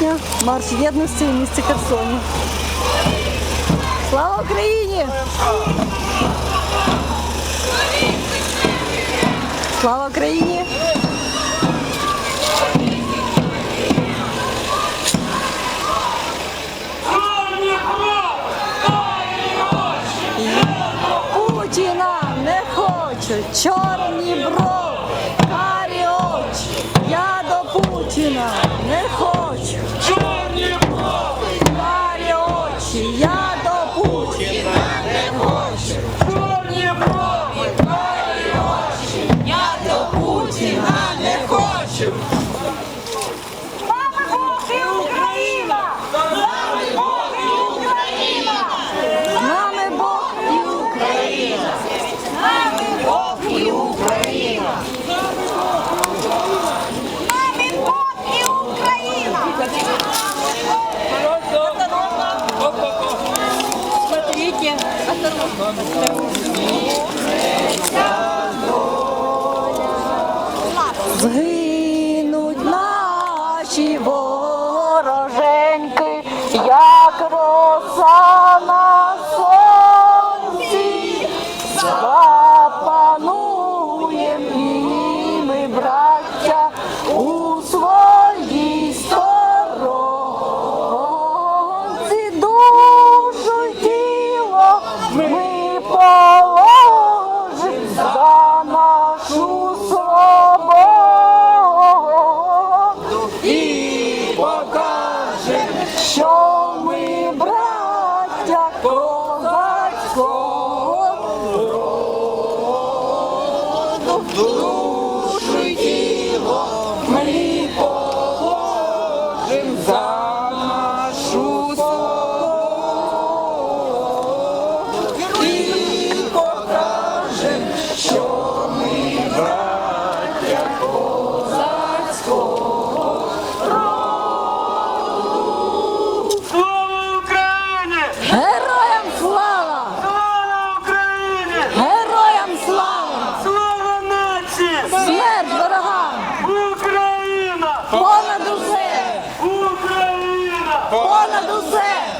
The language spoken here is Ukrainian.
жовтня, марш єдності в місті Херсоні. Слава Україні! Слава Україні! Путіна не хочу, чорні бров, карі очі. Путіна не хочу, Чорні брови, карі очі. Я до Путіна не хочу, чорні брови, карі очі. я до Путіна не хочу. Згинуть наші вороженьки, як роса Душу діло. ми понад усе.